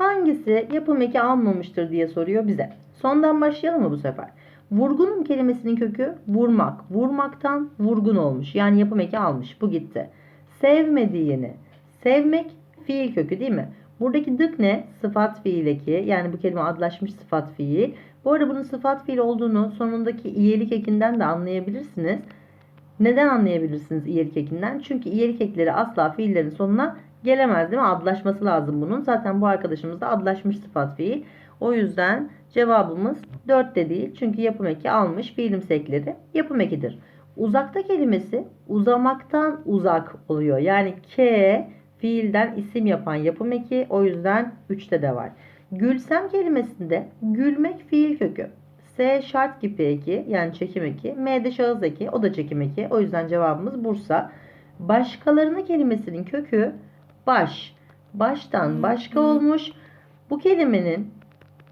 Hangisi yapım eki almamıştır diye soruyor bize. Sondan başlayalım mı bu sefer? Vurgunun kelimesinin kökü vurmak. Vurmaktan vurgun olmuş. Yani yapım eki almış. Bu gitti. Sevmediğini. Sevmek fiil kökü değil mi? Buradaki dık ne? Sıfat fiil eki. Yani bu kelime adlaşmış sıfat fiil. Bu arada bunun sıfat fiil olduğunu sonundaki iyelik ekinden de anlayabilirsiniz. Neden anlayabilirsiniz iyelik ekinden? Çünkü iyelik ekleri asla fiillerin sonuna gelemez değil mi? Adlaşması lazım bunun. Zaten bu arkadaşımız da adlaşmış sıfat fiil. O yüzden cevabımız 4 de değil. Çünkü yapım eki almış fiilimsi ekleri yapım ekidir. Uzakta kelimesi uzamaktan uzak oluyor. Yani K fiilden isim yapan yapım eki. O yüzden 3'te de var. Gülsem kelimesinde gülmek fiil kökü. S şart kipi eki yani çekim eki. M de şahıs eki o da çekim eki. O yüzden cevabımız Bursa. Başkalarına kelimesinin kökü baş. Baştan başka olmuş. Bu kelimenin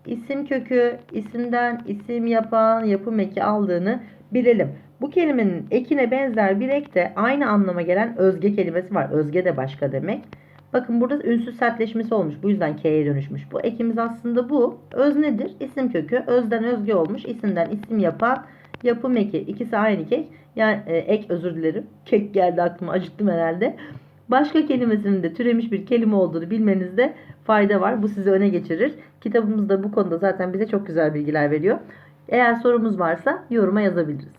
isim kökü, isimden isim yapan yapım eki aldığını bilelim. Bu kelimenin ekine benzer bir ek de aynı anlama gelen özge kelimesi var. Özge de başka demek. Bakın burada ünsüz sertleşmesi olmuş. Bu yüzden K'ye dönüşmüş. Bu ekimiz aslında bu. Öz nedir? İsim kökü. Özden özge olmuş. İsimden isim yapan yapım eki. İkisi aynı kek. Yani e, ek özür dilerim. Kek geldi aklıma. Acıktım herhalde. Başka kelimesinin de türemiş bir kelime olduğunu bilmenizde fayda var. Bu sizi öne geçirir. Kitabımız da bu konuda zaten bize çok güzel bilgiler veriyor. Eğer sorumuz varsa yoruma yazabiliriz.